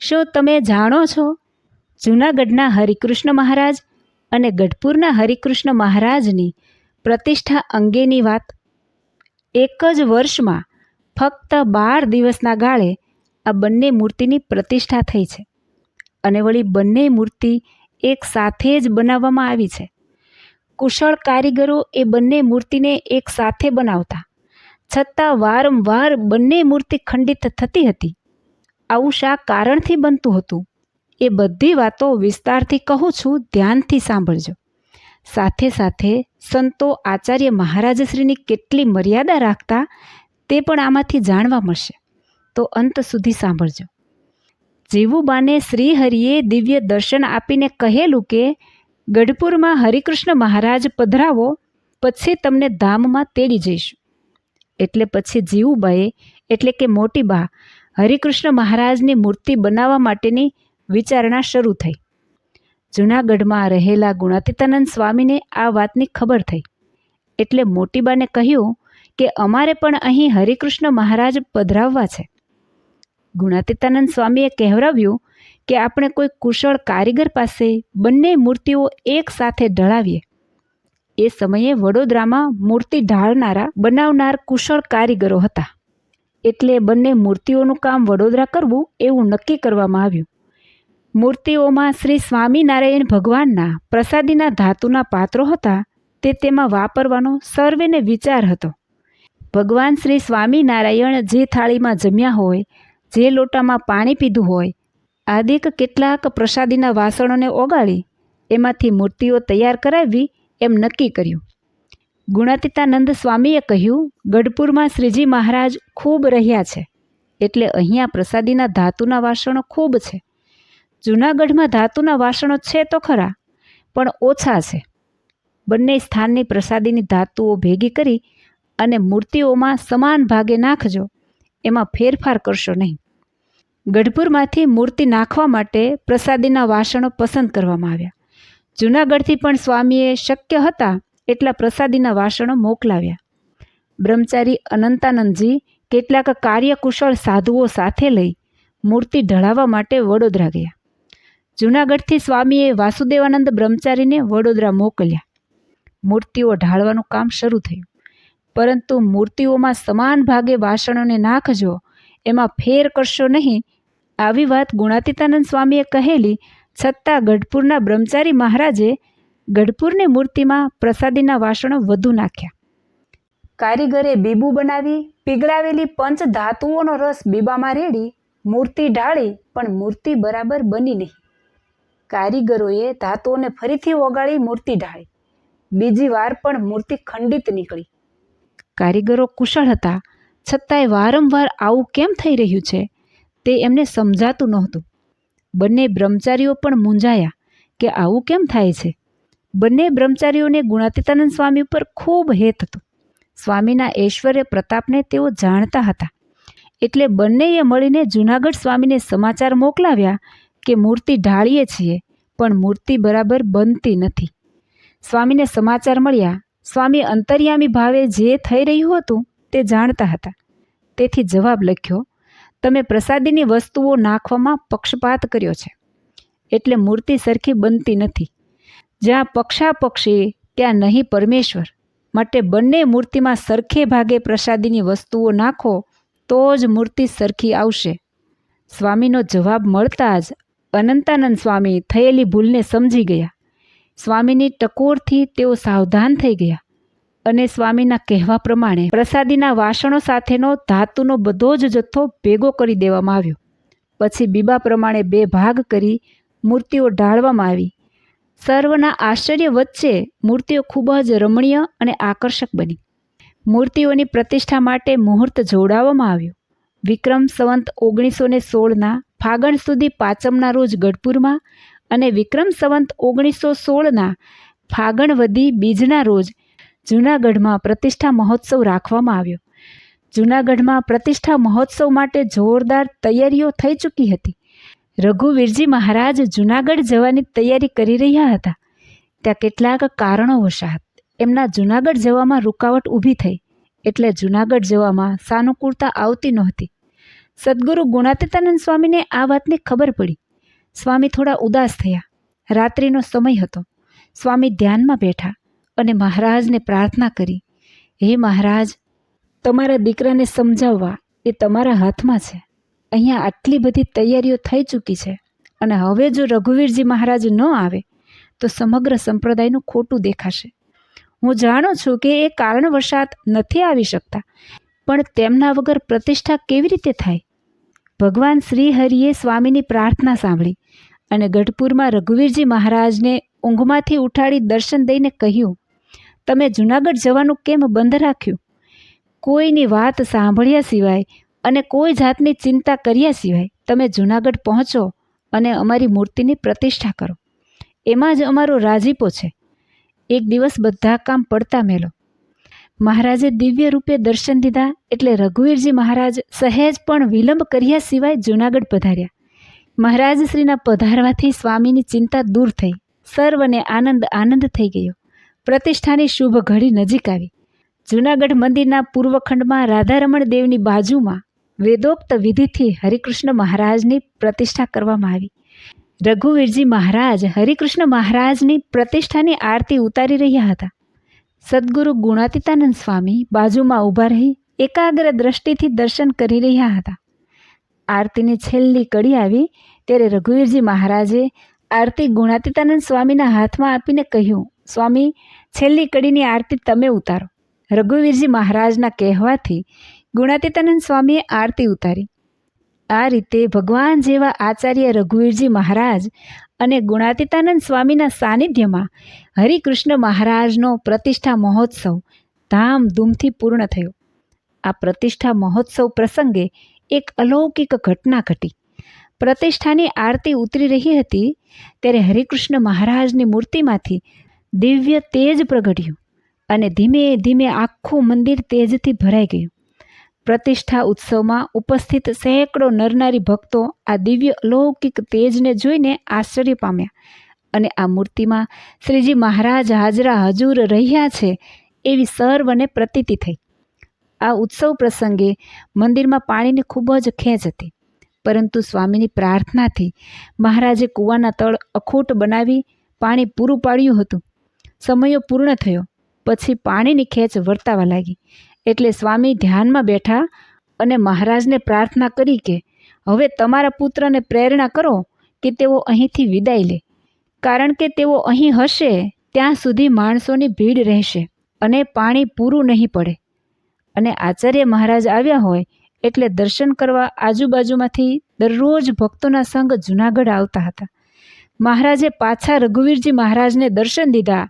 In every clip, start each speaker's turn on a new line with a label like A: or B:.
A: શું તમે જાણો છો? જૂનાગઢના હરિકૃષ્ણ મહારાજ અને ગઢપુરના હરિકૃષ્ણ મહારાજની પ્રતિષ્ઠા અંગેની વાત. એક જ વર્ષમાં ફક્ત બાર દિવસના ગાળે આ બંને મૂર્તિની પ્રતિષ્ઠા થઈ છે અને વળી બંને મૂર્તિ એક સાથે જ બનાવવામાં આવી છે. કુશળ કારીગરો એ બંને મૂર્તિને એક સાથે બનાવતા, છતાં વારંવાર બંને મૂર્તિ ખંડિત થતી હતી. આવું શા કારણથી બનતું હતું? એ બધી વાતો વિસ્તારથી કહું છું, ધ્યાનથી સાંભળજો. સાથે સાથે સંતો આચાર્ય મહારાજશ્રીની કેટલી મર્યાદા રાખતા તે પણ આમાંથી જાણવા મળશે. તો અંત સુધી સાંભળજો. જીવુબાને શ્રીહરિએ દિવ્ય દર્શન આપીને કહેલું કે, ગઢપુરમાં હરિકૃષ્ણ મહારાજ પધરાવો, પછી તમને ધામમાં તેડી જઈશું. એટલે પછી જીવુબાએ, એટલે કે મોટી બા હરિકૃષ્ણ મહારાજની મૂર્તિ બનાવવા માટેની વિચારણા શરૂ થઈ. જૂનાગઢમાં રહેલા ગુણાતીતાનંદ સ્વામીને આ વાતની ખબર થઈ. એટલે મોટીબાને કહ્યું કે અમારે પણ અહીં હરિકૃષ્ણ મહારાજ પધરાવવા છે. ગુણાતીતાનંદ સ્વામીએ કહેવરાવ્યું કે આપણે કોઈ કુશળ કારીગર પાસે બંને મૂર્તિઓ એક સાથે ઢળાવીએ. એ સમયે વડોદરામાં મૂર્તિ ઢાળનારા, બનાવનાર કુશળ કારીગરો હતા. એટલે બંને મૂર્તિઓનું કામ વડોદરા કરવું એવું નક્કી કરવામાં આવ્યું. મૂર્તિઓમાં શ્રી સ્વામિનારાયણ ભગવાનના પ્રસાદીના ધાતુના પાત્રો હતા, તે તેમાં વાપરવાનો સર્વેને વિચાર હતો. ભગવાન શ્રી સ્વામિનારાયણ જે થાળીમાં જમ્યા હોય, જે લોટામાં પાણી પીધું હોય, આદિક કેટલાક પ્રસાદીના વાસણોને ઓગાળી, એમાંથી મૂર્તિઓ તૈયાર કરાવવી એમ નક્કી કર્યું. ગુણાતીતાનંદ સ્વામીએ કહ્યું, ગઢપુરમાં શ્રીજી મહારાજ ખૂબ રહ્યા છે. એટલે અહીંયા પ્રસાદીના ધાતુના વાસણો ખૂબ છે. જૂનાગઢમાં ધાતુના વાસણો છે તો ખરા, પણ ઓછા છે. બંને સ્થાનની પ્રસાદીની ધાતુઓ ભેગી કરી અને મૂર્તિઓમાં સમાન ભાગે નાખજો, એમાં ફેરફાર કરશો નહીં. ગઢપુરમાંથી મૂર્તિ નાખવા માટે પ્રસાદીના વાસણો પસંદ કરવામાં આવ્યા. જૂનાગઢથી પણ સ્વામીએ શક્ય હતા એટલા પ્રસાદીના વાસણો મોકલાવ્યા. બ્રહ્મચારી અનંતાનંદજી કેટલાક કાર્યકુશળ સાધુઓ સાથે લઈ મૂર્તિ ઢળાવવા માટે વડોદરા ગયા. જૂનાગઢથી સ્વામીએ વાસુદેવાનંદ બ્રહ્મચારીને વડોદરા મોકલ્યા. મૂર્તિઓ ઢાળવાનું કામ શરૂ થયું. પરંતુ મૂર્તિઓમાં સમાન ભાગે વાસણોને નાખજો, એમાં ફેર કરશો નહીં, આવી વાત ગુણાતીતાનંદ સ્વામીએ કહેલી, છતાં ગઢપુરના બ્રહ્મચારી મહારાજે ગઢપુરની મૂર્તિમાં પ્રસાદીના વાસણો વધુ નાખ્યા. કારીગરે બીબુ બનાવી, પીગળાવેલી પંચ ધાતુઓનો રસ બીબામાં રેડી, મૂર્તિ ઢાળી, પણ મૂર્તિ બરાબર બની નહીં. કારીગરોએ ધાતુઓને ફરીથી ઓગાળી મૂર્તિ ઢાળી. બીજી વાર પણ મૂર્તિ ખંડિત નીકળી. કારીગરો કુશળ હતા, છતાંય વારંવાર આવું કેમ થઈ રહ્યું છે, તે એમને સમજાતું નહોતું. બંને બ્રહ્મચારીઓ પણ મૂંઝાયા કે આવું કેમ થાય છે? બંને બ્રહ્મચારીઓને ગુણાતીતાનંદ સ્વામી ઉપર ખૂબ હેત હતું. સ્વામીના ઐશ્વર્ય પ્રતાપને તેઓ જાણતા હતા. એટલે બંનેએ મળીને જૂનાગઢ સ્વામીને સમાચાર મોકલાવ્યા કે મૂર્તિ ઢાળીએ છીએ, પણ મૂર્તિ બરાબર બનતી નથી. સ્વામીને સમાચાર મળ્યા, સ્વામી અંતર્યામી ભાવે જે થઈ રહ્યું હતું તે જાણતા હતા. તેથી જવાબ લખ્યો, તમે પ્રસાદીની વસ્તુઓ નાખવામાં પક્ષપાત કર્યો છે. એટલે મૂર્તિ સરખી બનતી નથી. જ્યાં પક્ષાપક્ષી, ત્યાં નહીં પરમેશ્વર. માટે બંને મૂર્તિમાં સરખે ભાગે પ્રસાદીની વસ્તુઓ નાખો, તો જ મૂર્તિ સરખી આવશે. સ્વામીનો જવાબ મળતા જ અનંતાનંદ સ્વામી થયેલી ભૂલને સમજી ગયા. સ્વામીની ટકોરથી તેઓ સાવધાન થઈ ગયા અને સ્વામીના કહેવા પ્રમાણે પ્રસાદીના વાસણો સાથેનો ધાતુનો બધો જ જથ્થો ભેગો કરી દેવામાં આવ્યો. પછી બીબા પ્રમાણે બે ભાગ કરી મૂર્તિઓ ઢાળવામાં આવી. સર્વના આશ્ચર્ય વચ્ચે મૂર્તિઓ ખૂબ જ રમણીય અને આકર્ષક બની. મૂર્તિઓની પ્રતિષ્ઠા માટે મુહૂર્ત જોડાવવામાં આવ્યું. વિક્રમ સંવંત ઓગણીસો ને સોળના ફાગણ સુધી પાંચમના રોજ ગઢપુરમાં અને વિક્રમ સંવંત ઓગણીસો સોળના ફાગણવદી બીજના રોજ જૂનાગઢમાં પ્રતિષ્ઠા મહોત્સવ રાખવામાં આવ્યો. જૂનાગઢમાં પ્રતિષ્ઠા મહોત્સવ માટે જોરદાર તૈયારીઓ થઈ ચૂકી હતી. રઘુવીરજી મહારાજ જૂનાગઢ જવાની તૈયારી કરી રહ્યા હતા. ત્યાં કેટલાક કારણો વસાત એમના જૂનાગઢ જવામાં રૂકાવટ ઊભી થઈ, એટલે જૂનાગઢ જવામાં સાનુકૂળતા આવતી નહોતી. સદગુરુ ગુણાતીતાનંદ સ્વામીને આ વાતની ખબર પડી. સ્વામી થોડા ઉદાસ થયા. રાત્રિનો સમય હતો. સ્વામી ધ્યાનમાં બેઠા અને મહારાજને પ્રાર્થના કરી, હે મહારાજ, તમારા દીકરાને સમજાવવા એ તમારા હાથમાં છે. અહીંયા આટલી બધી તૈયારીઓ થઈ ચૂકી છે. અને હવે જો રઘુવીરજી મહારાજ ન આવે, તો સમગ્ર સંપ્રદાયનું ખોટું દેખાશે. હું જાણું છું કે એ કારણવશાત નથી આવી શકતા, પણ તેમના વગર પ્રતિષ્ઠા કેવી રીતે થાય? ભગવાન શ્રી હરિએ સ્વામીની પ્રાર્થના સાંભળી અને ગઢપુરમાં રઘુવીરજી મહારાજને ઊંઘમાંથી ઉઠાડી દર્શન દઈને કહ્યું, તમે જૂનાગઢ જવાનું કેમ બંધ રાખ્યું? કોઈની વાત સાંભળ્યા સિવાય અને કોઈ જાતની ચિંતા કર્યા સિવાય તમે જૂનાગઢ પહોંચો અને અમારી મૂર્તિની પ્રતિષ્ઠા કરો. એમાં જ અમારો રાજીપો છે. એક દિવસ બધા કામ પડતા મેલો. મહારાજે દિવ્ય રૂપે દર્શન દીધા એટલે રઘુવીરજી મહારાજ સહેજ પણ વિલંબ કર્યા સિવાય જૂનાગઢ પધાર્યા. મહારાજશ્રીના પધારવાથી સ્વામીની ચિંતા દૂર થઈ. સર્વને આનંદ આનંદ થઈ ગયો. પ્રતિષ્ઠાની શુભ ઘડી નજીક આવી. જૂનાગઢ મંદિરના પૂર્વખંડમાં રાધારમણ દેવની બાજુમાં વેદોક્ત વિધિથી હરિકૃષ્ણ મહારાજની પ્રતિષ્ઠા કરવામાં આવી. રઘુવીરજી મહારાજ હરિકૃષ્ણ મહારાજની પ્રતિષ્ઠાની આરતી ઉતારી રહ્યા હતા. સદગુરુ ગુણાતીતાનંદ સ્વામી બાજુમાં ઊભા રહી એકાગ્ર દ્રષ્ટિથી દર્શન કરી રહ્યા હતા. આરતીની છેલ્લી કડી આવી ત્યારે રઘુવીરજી મહારાજે આરતી ગુણાતીતાનંદ સ્વામીના હાથમાં આપીને કહ્યું, સ્વામી, છેલ્લી કડીની આરતી તમે ઉતારો. રઘુવીરજી મહારાજના કહેવાથી ગુણાતીતાનંદ સ્વામીએ આરતી ઉતારી. આ રીતે ભગવાન જેવા આચાર્ય રઘુવીરજી મહારાજ અને ગુણાતીતાનંદ સ્વામીના સાનિધ્યમાં હરિકૃષ્ણ મહારાજનો પ્રતિષ્ઠા મહોત્સવ ધામધૂમથી પૂર્ણ થયો. આ પ્રતિષ્ઠા મહોત્સવ પ્રસંગે એક અલૌકિક ઘટના ઘટી. પ્રતિષ્ઠાની આરતી ઉતરી રહી હતી ત્યારે હરિકૃષ્ણ મહારાજની મૂર્તિમાંથી દિવ્ય તેજ પ્રગટ્યું અને ધીમે ધીમે આખું મંદિર તેજથી ભરાઈ ગયું. પ્રતિષ્ઠા ઉત્સવમાં ઉપસ્થિત સેંકડો નરનારી ભક્તો આ દિવ્ય અલૌકિક તેજને જોઈને આશ્ચર્ય પામ્યા. અને આ મૂર્તિમાં શ્રીજી મહારાજ હાજરા હજુર રહ્યા છે એવી સર્વને પ્રતીતિ થઈ. આ ઉત્સવ પ્રસંગે મંદિરમાં પાણીની ખૂબ જ ખેંચ હતી. પરંતુ સ્વામીની પ્રાર્થનાથી મહારાજે કૂવાના તળ અખૂટ બનાવી પાણી પૂરું પાડ્યું હતું. સમયો પૂર્ણ થયો. પછી પાણીની ખેંચ વર્તાવા લાગી. એટલે સ્વામી ધ્યાનમાં બેઠા અને મહારાજને પ્રાર્થના કરી કે, હવે તમારા પુત્રને પ્રેરણા કરો કે તેઓ અહીંથી વિદાય લે. કારણ કે તેઓ અહીં હશે, ત્યાં સુધી માણસોની ભીડ રહેશે અને પાણી પૂરું નહીં પડે. અને આચાર્ય મહારાજ આવ્યા હોય એટલે દર્શન કરવા આજુબાજુમાંથી દરરોજ ભક્તોના સંઘ જૂનાગઢ આવતા હતા. મહારાજે પાછા રઘુવીરજી મહારાજને દર્શન દીધા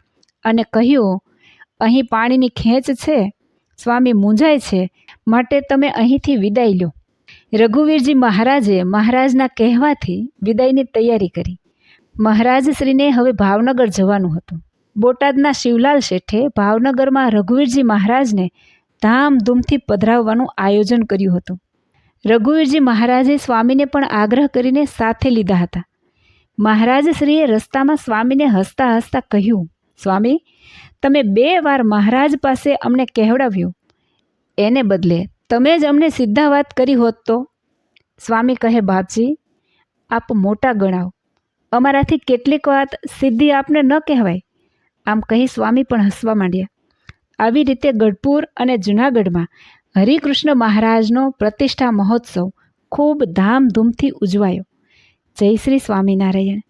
A: અને કહ્યું, અહીં પાણીની ખેંચ છે સ્વામી મૂંઝાય છે, માટે તમે અહીંથી વિદાય લો. રઘુવીરજી મહારાજે મહારાજના કહેવાથી વિદાયની તૈયારી કરી. મહારાજશ્રીને હવે ભાવનગર જવાનું હતું. બોટાદના શિવલાલ શેઠે ભાવનગરમાં રઘુવીરજી મહારાજને ધામધૂમથી પધરાવવાનું આયોજન કર્યું હતું. રઘુવીરજી મહારાજે સ્વામીને પણ આગ્રહ કરીને સાથે લીધા હતા. મહારાજશ્રીએ રસ્તામાં સ્વામીને હસતા હસતા કહ્યું, સ્વામી, તમે બે વાર મહારાજ પાસે અમને કહેવડાવ્યું. એને બદલે તમે જ અમને સીધા વાત કરી હોત તો? સ્વામી કહે, બાપજી, આપ મોટા ગણાવ. અમારાથી કેટલીક વાત સીધી આપને ન કહેવાય. આમ કહી સ્વામી પણ હસવા માંડ્યા. આવી રીતે ગઢપુર અને જૂનાગઢમાં હરિકૃષ્ણ મહારાજનો પ્રતિષ્ઠા મહોત્સવ ખૂબ ધામધૂમથી ઉજવાયો. જય શ્રી સ્વામિનારાયણ.